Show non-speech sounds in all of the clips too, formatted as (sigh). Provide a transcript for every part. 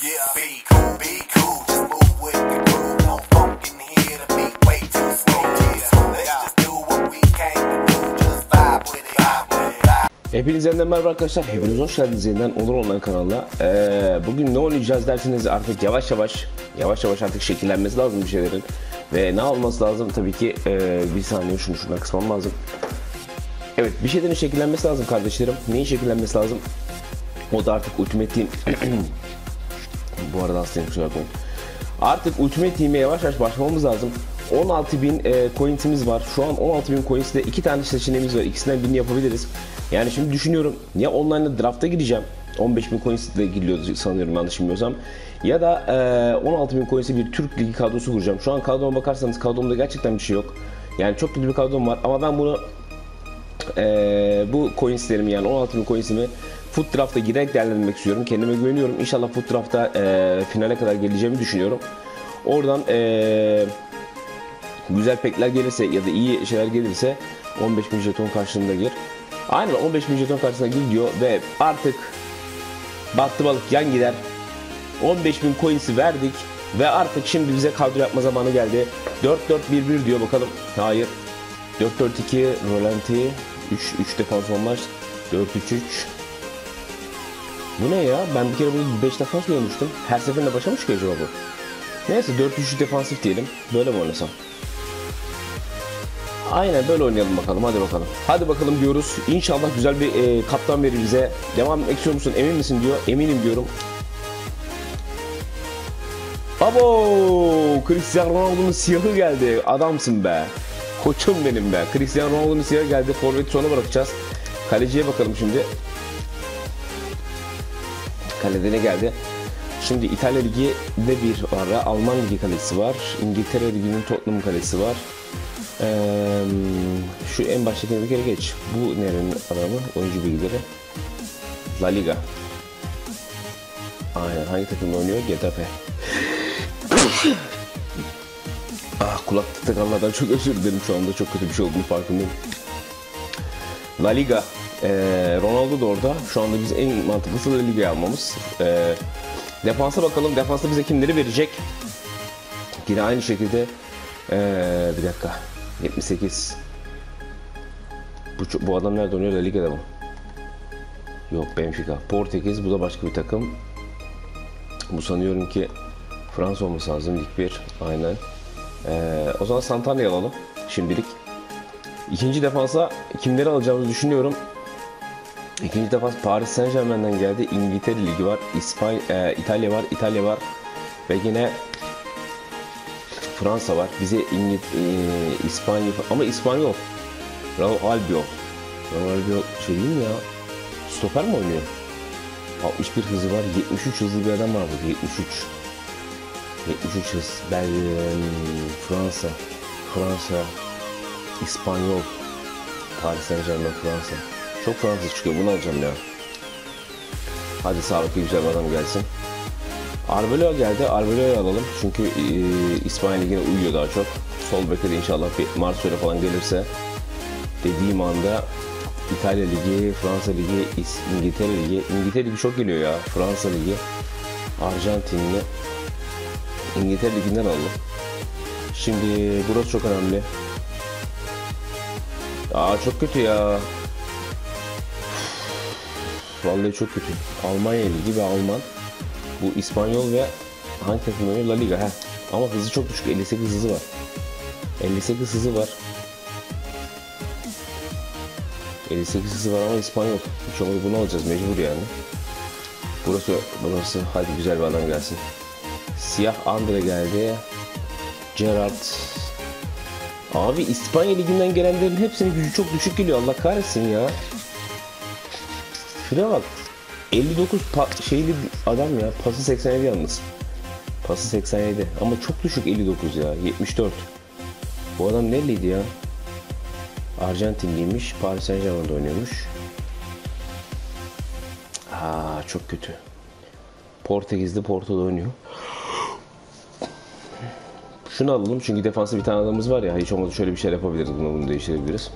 Yeah, yeniden merhaba arkadaşlar. Hepiniz hoş geldiniz yeniden Onur Online kanalına. Ee, bugün ne oynayacağız derseniz artık yavaş yavaş yavaş yavaş artık şekillenmesi lazım bir şeylerin. Ve ne olması lazım tabii ki e, bir saniye şunu şuradan kısmam lazım. Evet bir şeylerin şekillenmesi lazım kardeşlerim. Neyin şekillenmesi lazım? O da artık Ultimate Team. (clears throat) Bu arada hastayım kusura bakmayın. Artık Ultimate Team'e yavaş yavaş başlamamız lazım. 16.000 e, coins'imiz var. Şu an 16.000 coins'te iki tane seçeneğimiz var. İkisinden birini yapabiliriz. Yani şimdi düşünüyorum ya online'da draft'a gireceğim. 15.000 coins ile giriliyordu sanıyorum yanlış bilmiyorsam. Ya da e, 16.000 coins'e bir Türk Ligi kadrosu kuracağım. Şu an kadroma bakarsanız kadromda gerçekten bir şey yok. Yani çok kötü bir kadrom var ama ben bunu ee, bu coinslerimi yani 16 bin coinsimi Foot Draft'a girerek değerlendirmek istiyorum. Kendime güveniyorum. İnşallah Foot Draft'ta e, finale kadar geleceğimi düşünüyorum. Oradan e, güzel pekler gelirse ya da iyi şeyler gelirse 15 bin jeton karşılığında gir. Aynen 15 bin jeton karşılığında gir diyor ve artık battı balık yan gider. 15 bin coins'i verdik ve artık şimdi bize kadro yapma zamanı geldi. 4-4-1-1 diyor bakalım. Hayır. 4-4-2 Rolanti 3 3 defans olmaz 4-3-3 Bu ne ya? Ben bir kere bunu 5 defans görmüştüm. Her seferinde başa mı çıkıyor acaba bu? Neyse 4-3 defansif diyelim. Böyle mi oynasam? Aynen böyle oynayalım bakalım. Hadi bakalım. Hadi bakalım diyoruz. İnşallah güzel bir e, kaptan verir bize. Devam etmek istiyor musun? Emin misin diyor. Eminim diyorum. Abo! Cristiano Ronaldo'nun siyahı geldi. Adamsın be. Koçum benim be. Cristiano Ronaldo'nun siyahı geldi. Forvet sona bırakacağız. Kaleciye bakalım şimdi. Kalede ne geldi? Şimdi İtalya Ligi de bir ara Alman Ligi kalecisi var. İngiltere Ligi'nin Tottenham kalecisi var. Ee, şu en baştaki bir kere geç. Bu nerenin adamı? Oyuncu bilgileri. La Liga. Aynen. Hangi takımda oynuyor? Getafe. (laughs) Ah kulaklık takanlardan çok özür dilerim şu anda çok kötü bir şey olduğunu farkındayım. La Liga. Ee, Ronaldo da orada. Şu anda biz en mantıklısı La Liga'ya almamız. Ee, defansa bakalım. Defansta bize kimleri verecek? Yine aynı şekilde ee, bir dakika. 78. Bu, bu adam nerede oynuyor? La Liga'da mı? Yok Benfica. Portekiz. Bu da başka bir takım. Bu sanıyorum ki Fransa olması lazım. Lig 1. Aynen. Ee, o zaman Santana'yı alalım şimdilik. İkinci defansa kimleri alacağımızı düşünüyorum. İkinci defans Paris Saint Germain'den geldi. İngiltere Ligi var. İspanya, e, İtalya var. İtalya var. Ve yine Fransa var. Bize İngil e, İspanya ama İspanyol. Raul Albiol. Raul Albiol şey değil mi ya? Stoper mi oynuyor? 61 hızı var. 73 hızlı bir adam var burada. 73. 73 hız. Ben Fransa. Fransa. İspanyol. Paris Saint Germain Fransa. Çok Fransız çıkıyor. Bunu alacağım ya. Hadi sağlıklı güzel adam gelsin. Arbelo geldi. Arbelo'yu alalım. Çünkü e, İspanya Ligi'ne uyuyor daha çok. Sol bekede inşallah bir Marsilya falan gelirse dediğim anda İtalya Ligi, Fransa Ligi, İngiltere Ligi. İngiltere Ligi çok geliyor ya. Fransa Ligi, Arjantinli, İngiltere Ligi'nden alalım. Şimdi burası çok önemli. Aa çok kötü ya. Vallahi çok kötü. Almanya Ligi ve Alman. Bu İspanyol ve hangi takım oynuyor? La Liga. Heh. Ama hızı çok düşük. 58 hızı var. 58 hızı var. 58 hızı var ama İspanyol. Hiç olmadı bunu alacağız mecbur yani. Burası burası hadi güzel bir adam gelsin. Siyah Andre geldi. Gerard. Abi İspanya Ligi'nden gelenlerin hepsinin gücü çok düşük geliyor. Allah kahretsin ya. Şuraya bak. 59 pa- şeyli adam ya. Pası 87 yalnız. Pası 87. Ama çok düşük 59 ya. 74. Bu adam nereliydi ya? Arjantinliymiş. Paris Saint Germain'de oynuyormuş. Aa çok kötü. Portekizli Porto'da oynuyor. Şunu alalım çünkü defansta bir tane adamımız var ya hiç olmadı şöyle bir şey yapabiliriz bunu bunu değiştirebiliriz.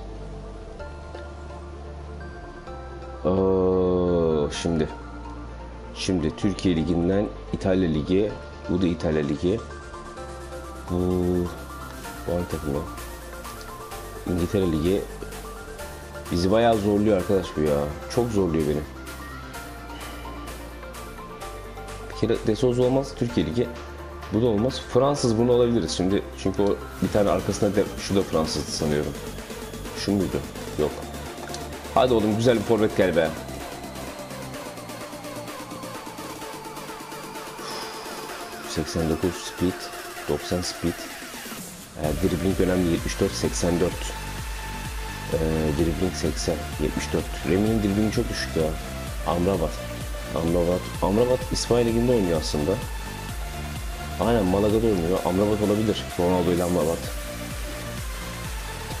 Şimdi Şimdi Türkiye Ligi'nden İtalya Ligi. Bu da İtalya Ligi. Bu, bu hangi takım? İngiltere Ligi. Bizi bayağı zorluyor arkadaş bu ya. Çok zorluyor beni. Bir kere Desoz olmaz Türkiye Ligi. Bu da olmaz. Fransız bunu alabiliriz şimdi. Çünkü o bir tane arkasında de şu da Fransız sanıyorum. Şu muydu? Yok. Hadi oğlum güzel bir forvet gel be. ...89 speed, 90 speed... E, dribbling önemli 74, 84... E, dribbling 80, 74... Remi'nin driblingi çok düşük ya... Amrabat... Amrabat... Amrabat İsmail Ligi'nde oynuyor aslında... Aynen Malaga'da oynuyor. Amrabat olabilir. Ronaldo ile Amrabat.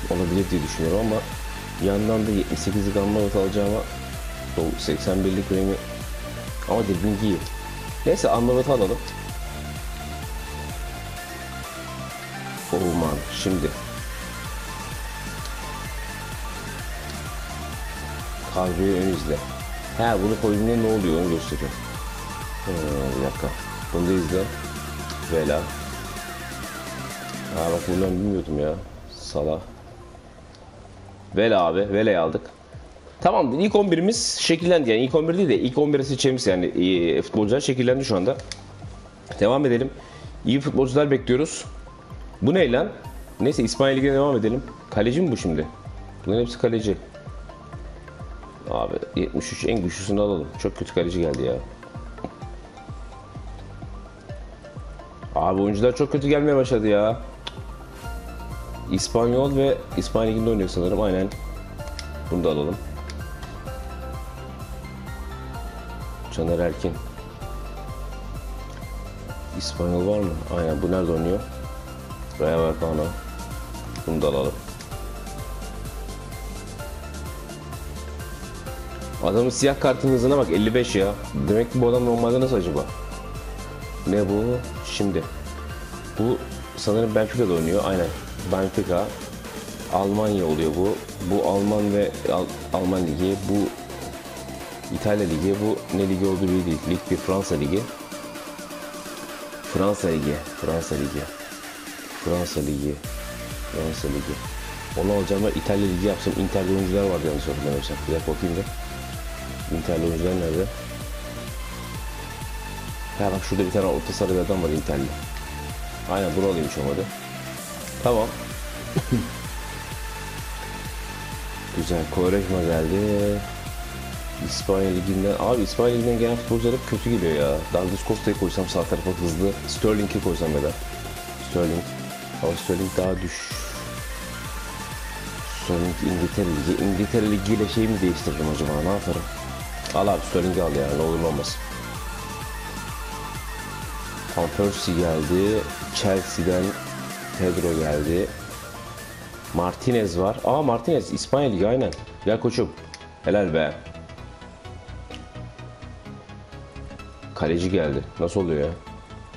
Olabilir diye düşünüyorum ama... Yandan da 78'lik Amrabat alacağıma... 81'lik Remi... Ama dribbling iyi. Neyse Amrabat'ı alalım. Şimdi Kadroyu ön izle. He bunu koyduğunda ne oluyor onu gösteriyor. Ha, bir dakika. Bunu da izle. Vela. Ha bak bundan bilmiyordum ya. Salah. Vela abi. Vela'yı aldık. Tamam ilk 11'imiz şekillendi yani ilk 11 değil de ilk 11'e seçeceğimiz yani e, futbolcular şekillendi şu anda. Devam edelim. İyi futbolcular bekliyoruz. Bu ne lan? Neyse İsmail Lig'e devam edelim. Kaleci mi bu şimdi? Bunların hepsi kaleci. Abi 73 en güçlüsünü alalım. Çok kötü kaleci geldi ya. Abi oyuncular çok kötü gelmeye başladı ya. İspanyol ve İspanya Ligi'nde oynuyor sanırım. Aynen. Bunu da alalım. Caner Erkin. İspanyol var mı? Aynen bu nerede oynuyor? Raya Verkano. Bunu da alalım. Adamın siyah kartın hızına bak 55 ya. Demek ki bu adam normalde nasıl acaba? Ne bu? Şimdi. Bu sanırım Benfica'da oynuyor. Aynen. Benfica. Almanya oluyor bu. Bu Alman ve Al- Alman ligi. Bu İtalya ligi. Bu ne ligi olduğu belli değil. Lig bir Fransa ligi. Fransa ligi. Fransa ligi. Fransa ligi. Fransa ligi. Onu alacağım ben İtalya ligi yapsam. Inter'de oyuncular vardı yanlış hatırlamıyorsam. Bir dakika bakayım da. Inter'de oyuncular nerede? Ha bak şurada bir tane orta sarı adam var Inter'li. Aynen bunu alayım hiç olmadı. Tamam. (laughs) Güzel. Kovarejma geldi. İspanya Ligi'nden. Abi İspanya Ligi'nden gelen futbolcular hep kötü geliyor ya. Douglas Costa'yı koysam sağ tarafa hızlı. Sterling'i koysam ya da. Sterling. Ama Sterling daha düş. Sterling İngiltere Ligi. İngiltere Ligi ile şey mi değiştiririm acaba? Ne yaparım? Al abi Sterling'i al ya. Ne olur ne olmaz. Van Persie geldi. Chelsea'den Pedro geldi. Martinez var. Aa Martinez İspanya Ligi aynen. Gel koçum. Helal be. Kaleci geldi. Nasıl oluyor ya?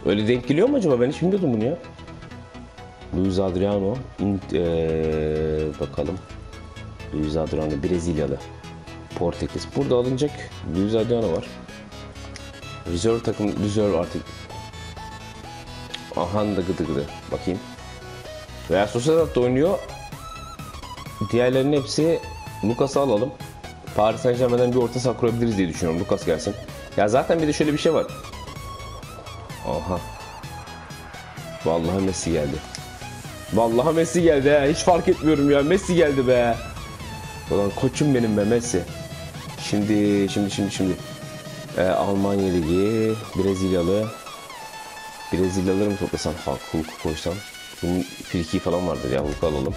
Öyle denk geliyor mu acaba? Ben hiç bilmiyordum bunu ya. Luis Adriano. İn- eee, bakalım. Luis Adriano Brezilyalı. Portekiz. Burada alınacak Luis Adriano var. Reserve takım Reserve artık Ahan da gıdı gıdı. Bakayım. Veya Sociedad'da oynuyor. Diğerlerinin hepsi Lucas'ı alalım. Paris Saint Germain'den bir orta saha kurabiliriz diye düşünüyorum. Lucas gelsin. Ya zaten bir de şöyle bir şey var. Aha. Vallahi Messi geldi. Vallahi Messi geldi ha. Hiç fark etmiyorum ya. Messi geldi be. Ulan koçum benim be Messi. Şimdi şimdi şimdi şimdi. Ee, Almanya Ligi, Brezilyalı. Brezilyalıları mı toplasam? Halk, Hulk koysam. Bunun friki falan vardır ya. Hulk alalım.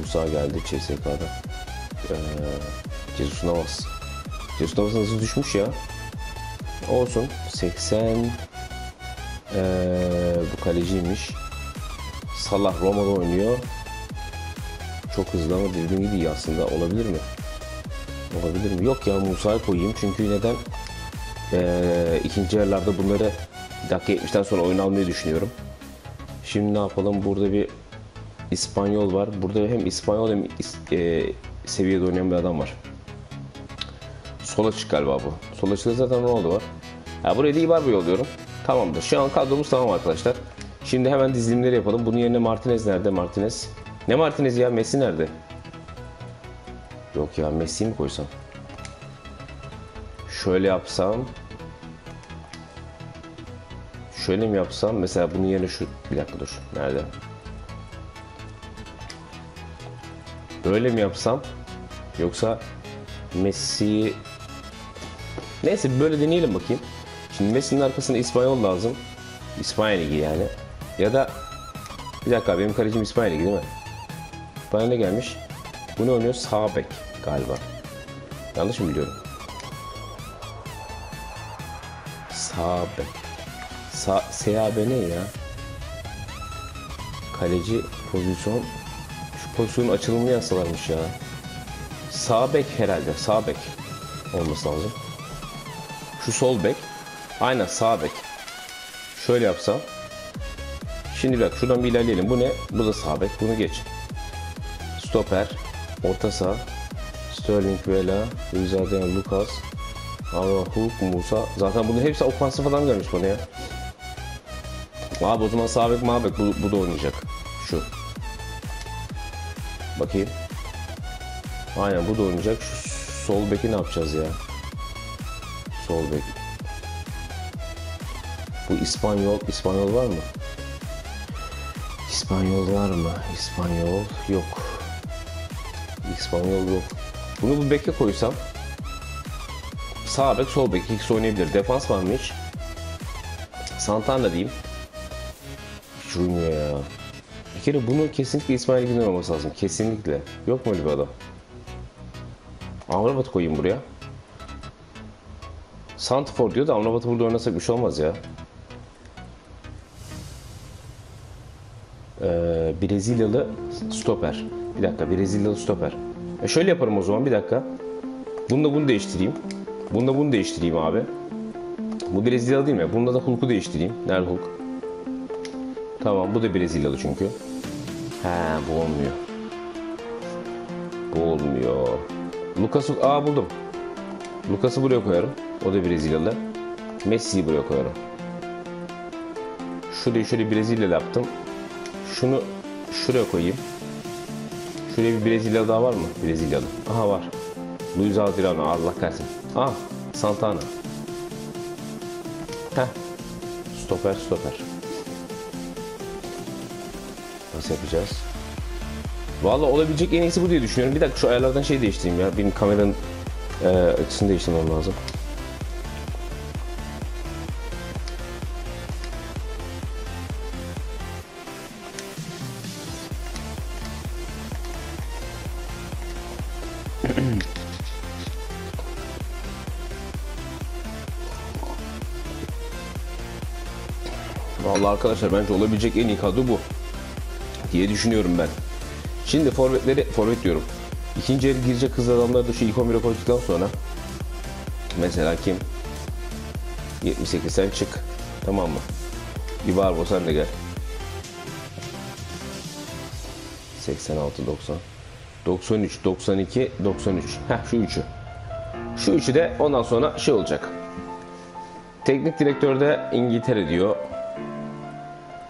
Musa geldi CSK'da. Ee, Jesus Navas. Jesus Navas'ın hızı düşmüş ya. Olsun. 80 ee, bu kaleciymiş. Salah Roma'da oynuyor. Çok hızlı ama dediğim gibi iyi aslında. Olabilir mi? Olabilir mi? Yok ya Musa'yı koyayım. Çünkü neden? Ee, ikinci yarılarda bunları dakika 70'ten sonra oyun almayı düşünüyorum. Şimdi ne yapalım? Burada bir İspanyol var. Burada hem İspanyol hem e, seviyede oynayan bir adam var. Sola çık galiba bu. Sola çıkta zaten Ronaldo var. Ha, buraya da Ibarra yolluyorum. Tamamdır. Şu an kadromuz tamam arkadaşlar. Şimdi hemen dizilimleri yapalım. Bunun yerine Martinez nerede? Martinez. Ne Martinez ya? Messi nerede? Yok ya Messi'yi mi koysam? Şöyle yapsam. Şöyle mi yapsam? Mesela bunun yerine şu... Bir dakika dur. Nerede? Böyle mi yapsam? Yoksa Messi'yi... Neyse böyle deneyelim bakayım. Şimdi Messi'nin arkasında İspanyol lazım. İspanya Ligi yani. Ya da... Bir dakika benim kalecim İspanya Ligi değil mi? İspanya ne gelmiş? Bu ne oynuyor? Sağ bek galiba. Yanlış mı biliyorum? Sağ bek. Sa SAB ne ya? Kaleci pozisyon. Şu pozisyonun açılımını yazsalarmış ya. Sağ bek herhalde. Sağ bek olması lazım. Şu sol bek. Aynen sağ bek. Şöyle yapsam. Şimdi bak şuradan bir ilerleyelim. Bu ne? Bu da sağ bek. Bunu geç. Stoper. Orta saha. Sterling Vela. Adrian Lucas. Arahuk Musa. Zaten bunun hepsi ofansif adam gelmiş bana ya. Abi o zaman sağ bek mağ bek bu, bu da oynayacak. Şu. Bakayım. Aynen bu da oynayacak. Şu sol beki ne yapacağız ya? Sol bek. İspanyol, İspanyol var mı? İspanyol var mı? İspanyol yok. İspanyol yok. Bunu bu beke koysam sağ bek sol bek ikisi oynayabilir. Defans var mı hiç? Santana diyeyim. Hiç uymuyor ya. Bir kere bunu kesinlikle İsmail Güner olması lazım. Kesinlikle. Yok mu öyle bir adam? Amrabat koyayım buraya. Santfor diyor da Amrabat'ı burada oynasak bir şey olmaz ya. Ee, Brezilyalı stoper. Bir dakika Brezilyalı stoper. E şöyle yaparım o zaman bir dakika. Bununla bunu değiştireyim. Bununla bunu değiştireyim abi. Bu Brezilyalı değil mi? Bunda da Hulk'u değiştireyim. Nerede Hulk? Tamam bu da Brezilyalı çünkü. He bu olmuyor. Bu olmuyor. Lucas'ı aa buldum. Lucas'ı buraya koyarım. O da Brezilyalı. Messi'yi buraya koyarım. Şurayı şöyle Brezilyalı yaptım. Şunu şuraya koyayım. Şuraya bir Brezilyalı daha var mı? Brezilyalı. Aha var. Luis Adriano Allah kahretsin. Ah Santana. Heh. Stoper stoper. Nasıl yapacağız? Valla olabilecek en iyisi bu diye düşünüyorum. Bir dakika şu ayarlardan şey değiştireyim ya. Benim kameranın e, açısını değiştirmem lazım. Vallahi arkadaşlar bence olabilecek en iyi kadro bu diye düşünüyorum ben. Şimdi forvetleri, forvet diyorum. İkinci el girecek hız adamları da şu ilk 11'e koyduktan sonra mesela kim? 78 sen çık. Tamam mı? Bir Barbo sen de gel. 86 90 93 92 93. Heh şu üçü. Şu üçü de ondan sonra şey olacak. Teknik direktör de İngiltere diyor.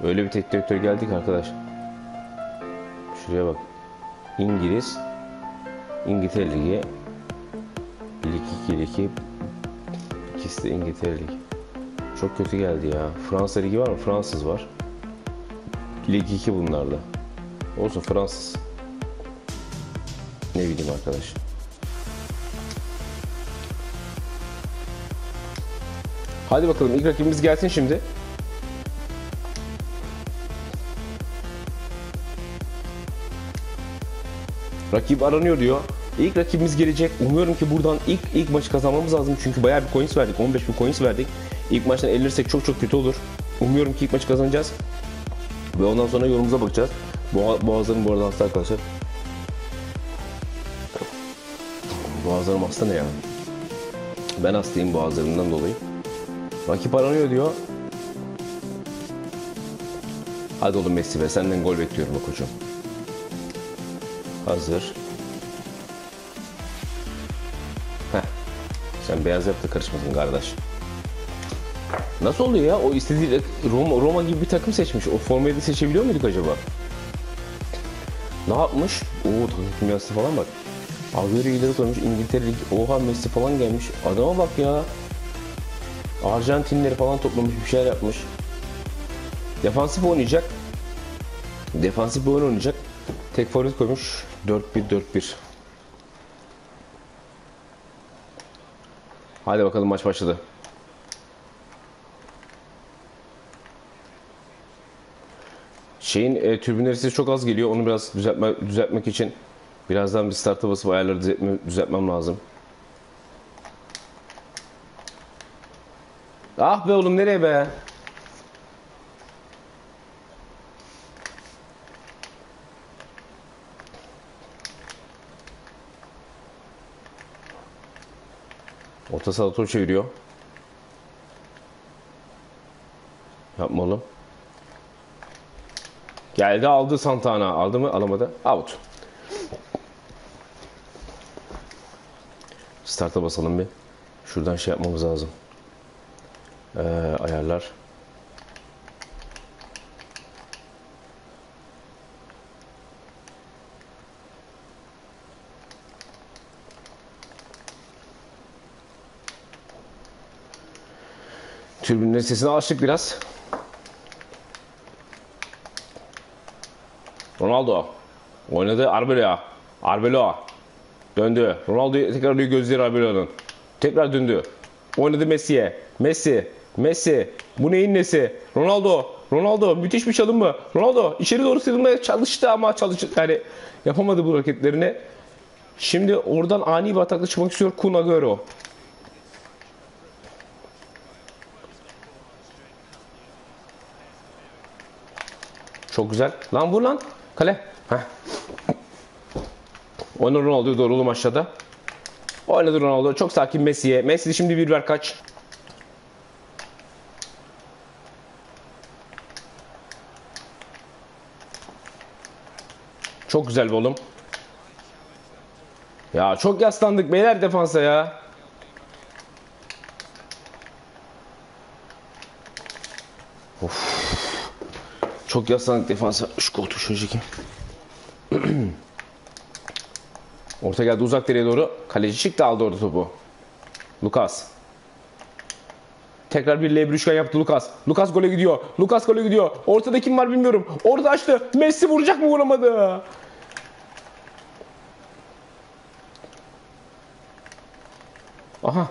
Öyle bir teknik direktör geldik arkadaş. Şuraya bak. İngiliz, İngiltere Ligi, Lig 2, Lig 2, ikisi de İngiltere Ligi. Çok kötü geldi ya. Fransa Ligi var mı? Fransız var. Lig 2 bunlarda. Olsun Fransız. Ne bileyim arkadaş. Hadi bakalım ilk rakibimiz gelsin şimdi. Rakip aranıyor diyor. İlk rakibimiz gelecek. Umuyorum ki buradan ilk ilk maçı kazanmamız lazım. Çünkü bayağı bir coins verdik. 15 bin coins verdik. İlk maçtan elirsek çok çok kötü olur. Umuyorum ki ilk maçı kazanacağız. Ve ondan sonra yorumumuza bakacağız. Boğa, boğazlarım bu arada hasta arkadaşlar. Boğazlarım hasta ne ya? Ben hastayım boğazlarımdan dolayı. Rakip aranıyor diyor. Hadi oğlum Messi be senden gol bekliyorum be koçum. Hazır. Heh. Sen beyaz yap da karışmasın kardeş. Nasıl oluyor ya? O istediği Roma, Roma gibi bir takım seçmiş. O formayı da seçebiliyor muyduk acaba? Ne yapmış? Oo takım kimyası falan bak. Agüero ileri koymuş. İngiltere Ligi. Oha Messi falan gelmiş. Adama bak ya. Arjantinleri falan toplamış. Bir şeyler yapmış. Defansif oynayacak. Defansif bir oyun oynayacak. Tek forvet koymuş. 4-1-4-1. Hadi bakalım maç başladı. Şeyin e, türbinleri sesi çok az geliyor. Onu biraz düzeltme, düzeltmek için birazdan bir starta basıp ayarları düzeltme, düzeltmem lazım. Ah be oğlum nereye be? Orta sahada top çeviriyor. Yapma oğlum. Geldi aldı Santana. Aldı mı? Alamadı. Out. Start'a basalım bir. Şuradan şey yapmamız lazım. Ee, ayarlar. Türbinlerin sesini açtık biraz. Ronaldo. Oynadı Arbeloa. Arbeloa. Döndü. Ronaldo tekrar gözleri Arbeloa'nın. Tekrar döndü. Oynadı Messi'ye. Messi. Messi. Bu neyin nesi? Ronaldo. Ronaldo. Müthiş bir çalım mı? Ronaldo içeri doğru sıyrılmaya çalıştı ama çalıştı. Yani yapamadı bu hareketlerini. Şimdi oradan ani bir atakla çıkmak istiyor Kun Agüero. Çok güzel. Lan vur lan. Kale. Heh. Oynadı Ronaldo doğrulum aşağıda. Oynadı Ronaldo. Çok sakin Messi'ye. Messi şimdi bir ver kaç. Çok güzel bir oğlum. Ya çok yaslandık beyler defansa ya. Çok yaslandık defansa. Şu koltuğu şöyle çekeyim. (clears throat) Orta geldi uzak direğe doğru. Kaleci çıktı aldı orada topu. Lucas. Tekrar bir Lebruşkan yaptı Lucas. Lucas gole gidiyor. Lucas gole gidiyor. Ortada kim var bilmiyorum. Orada açtı. Messi vuracak mı vuramadı. Aha.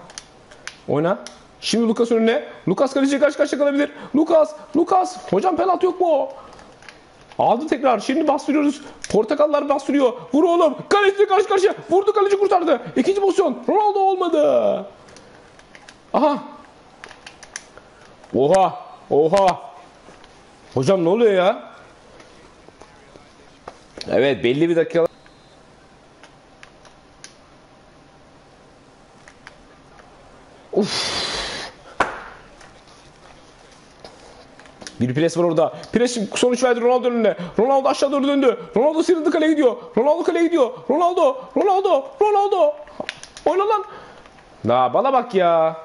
Oyna. Şimdi Lucas önüne. Lucas kaleci karşı karşıya kalabilir. Lucas. Lucas. Hocam penaltı yok mu? Aldı tekrar. Şimdi bastırıyoruz. Portakallar bastırıyor. Vur oğlum. Kaleci karşı karşıya. Vurdu kaleci kurtardı. İkinci pozisyon. Ronaldo olmadı. Aha. Oha. Oha. Hocam ne oluyor ya? Evet belli bir dakika. Bir pres var orada. Pres sonuç verdi Ronaldo önüne. Ronaldo aşağı doğru döndü. Ronaldo sıyrıldı kaleye gidiyor. Ronaldo kaleye gidiyor. Ronaldo, Ronaldo, Ronaldo. Oyna lan. La bana bak ya.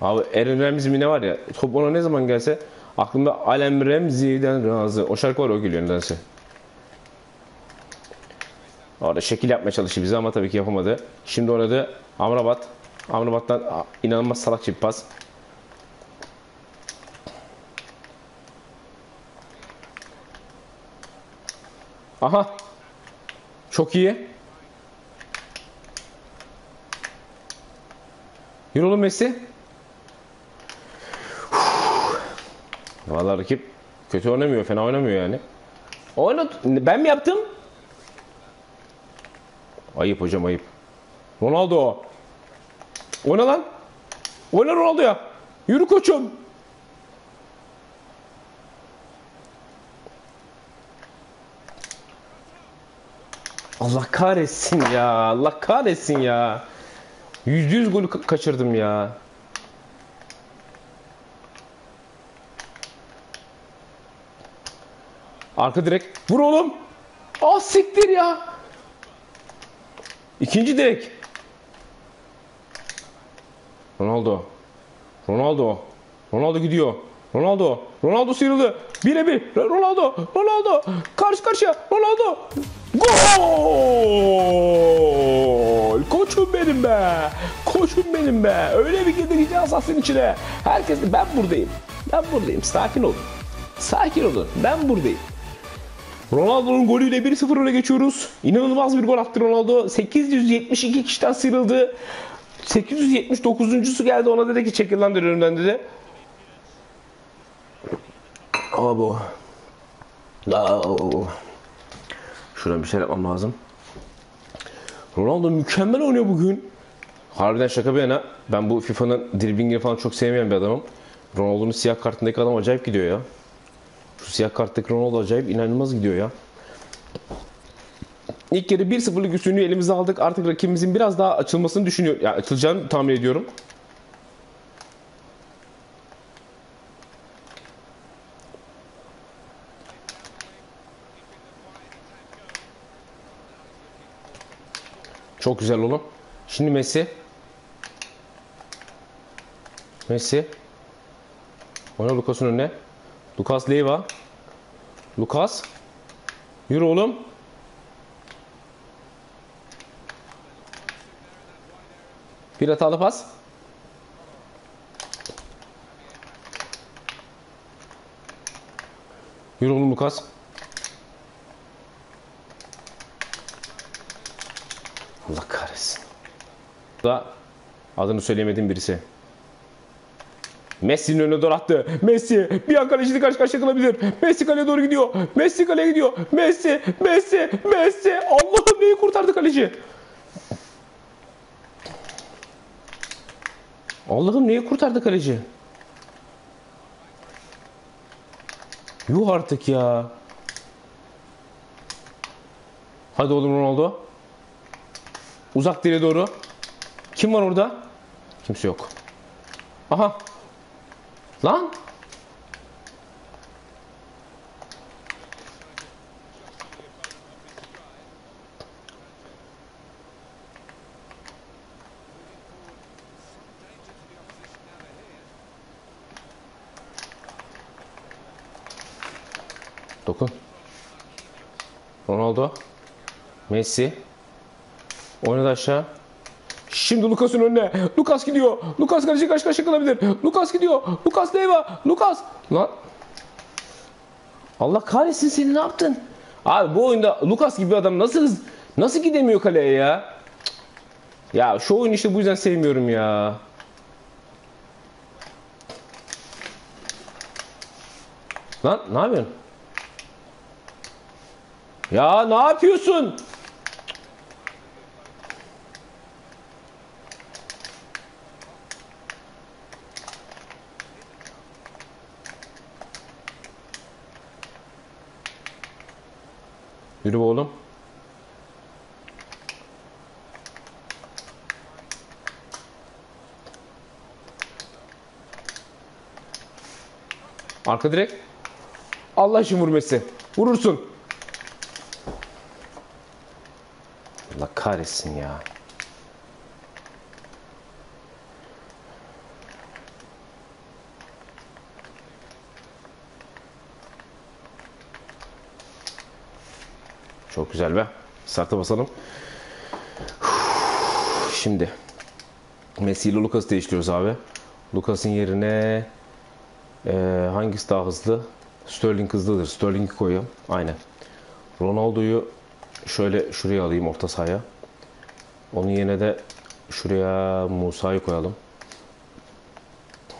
Abi Eren Remzi mi ne var ya? Top ona ne zaman gelse aklımda Alem Remzi'den razı. O şarkı var o geliyor nedense. Orada şekil yapmaya çalıştı bize ama tabii ki yapamadı. Şimdi oynadı Amrabat. Amrabat'tan inanılmaz salakça bir pas. Aha. Çok iyi. Yürü oğlum Messi. Vallahi rakip kötü oynamıyor, fena oynamıyor yani. Oyna, ben mi yaptım? Ayıp hocam ayıp. Ronaldo. Oyna lan. Oyna Ronaldo'ya. Yürü koçum. Allah kahretsin ya. Allah kahretsin ya. Yüzde yüz golü ka- kaçırdım ya. Arka direk. Vur oğlum. Ah siktir ya. İkinci direk. Ronaldo. Ronaldo. Ronaldo gidiyor. Ronaldo. Ronaldo sıyrıldı. Bire bir. Ronaldo. Ronaldo. Karşı karşıya. Ronaldo. Gol! Koçum benim be. Koçum benim be. Öyle bir ki asasın içine. Herkes ben buradayım. Ben buradayım. Sakin olun. Sakin olun. Ben buradayım. Ronaldo'nun golüyle 1-0 öne geçiyoruz. İnanılmaz bir gol attı Ronaldo. 872 kişiden sıyrıldı. 879'uncusu geldi ona dedi ki çekil lan dedi önümden dedi. Ama bu. Şuradan bir şey yapmam lazım. Ronaldo mükemmel oynuyor bugün. Harbiden şaka bir yana ben bu FIFA'nın driblingini falan çok sevmeyen bir adamım. Ronaldo'nun siyah kartındaki adam acayip gidiyor ya. Şu siyah karttaki Ronaldo acayip inanılmaz gidiyor ya. İlk yarı 1-0'lık üstünlüğü elimize aldık. Artık rakibimizin biraz daha açılmasını düşünüyor. Ya açılacağını tahmin ediyorum. Çok güzel oğlum. Şimdi Messi. Messi. Oyna Lucas'ın önüne. Lucas Leiva. Lucas. Yürü oğlum. Bir hatalı pas. Yürü oğlum Lucas. Allah kahretsin. Da adını söyleyemediğim birisi. Messi'nin önüne doğru attı. Messi bir an kaleciyle karşı karşıya kalabilir. Messi kaleye doğru gidiyor. Messi kaleye gidiyor. Messi, Messi, Messi. Allah'ım neyi kurtardı kaleci? Allah'ım neyi kurtardı kaleci? Yuh artık ya. Hadi oğlum Ronaldo. Uzak direğe doğru. Kim var orada? Kimse yok. Aha. Lan. Ronaldo. Messi. Oynadı aşağı. Şimdi Lucas'ın önüne. Lucas gidiyor. Lucas kaleci karşı karşıya kalabilir. Lucas gidiyor. Lucas Leiva. Lucas. Lan. Allah kahretsin seni ne yaptın? Abi bu oyunda Lucas gibi adam nasıl nasıl gidemiyor kaleye ya? Ya şu oyunu işte bu yüzden sevmiyorum ya. Lan ne yapıyorsun? Ya ne yapıyorsun? Yürü oğlum. Arka direk. Allah için vur Messi. Vurursun. Allah kahretsin ya. Çok güzel be. Start'a basalım. Şimdi Messi ile Lucas'ı değiştiriyoruz abi. Lucas'ın yerine eee, hangisi daha hızlı? Sterling hızlıdır. Sterling'i koyuyorum. Aynen. Ronaldo'yu şöyle şuraya alayım orta sahaya. Onun yerine de şuraya Musa'yı koyalım.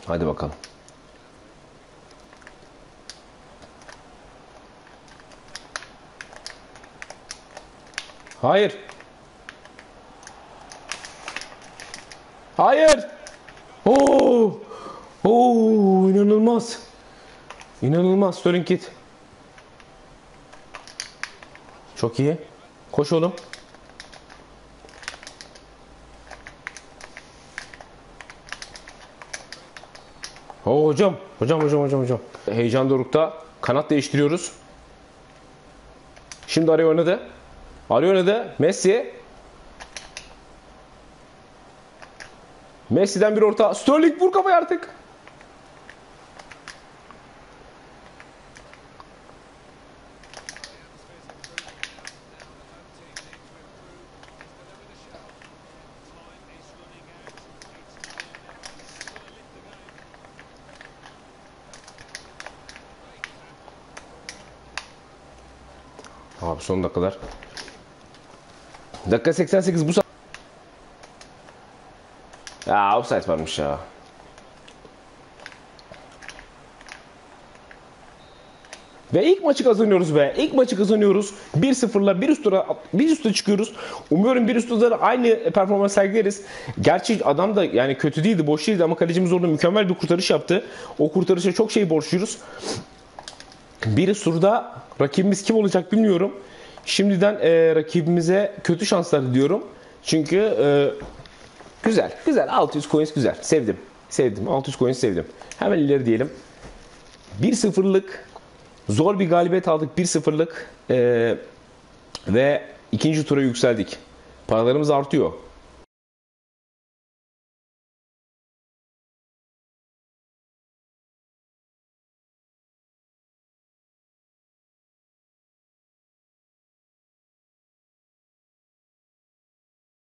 Hadi bakalım. Hayır. Hayır. Oo. Oo inanılmaz. İnanılmaz. Sterling git. Çok iyi. Koş oğlum. Oo, hocam, hocam, hocam, hocam, hocam. Heyecan dorukta kanat değiştiriyoruz. Şimdi araya oynadı. Araya oynadı. Messi. Messi'den bir orta. Sterling vur kafayı artık. Abi son dakikalar. Dakika 88 bu sa- Ya offside varmış ya. Ve ilk maçı kazanıyoruz be. İlk maçı kazanıyoruz. 1-0'la bir üstte bir üstte çıkıyoruz. Umuyorum bir üstte de aynı performans sergileriz. Gerçi adam da yani kötü değildi, boş değildi ama kalecimiz orada mükemmel bir kurtarış yaptı. O kurtarışa çok şey borçluyuz. Bir surda rakibimiz kim olacak bilmiyorum. Şimdiden e, rakibimize kötü şanslar diliyorum. Çünkü e, güzel, güzel. 600 coins güzel. Sevdim. Sevdim. 600 coins sevdim. Hemen ileri diyelim. 1-0'lık zor bir galibiyet aldık. 1-0'lık e, ve ikinci tura yükseldik. Paralarımız artıyor.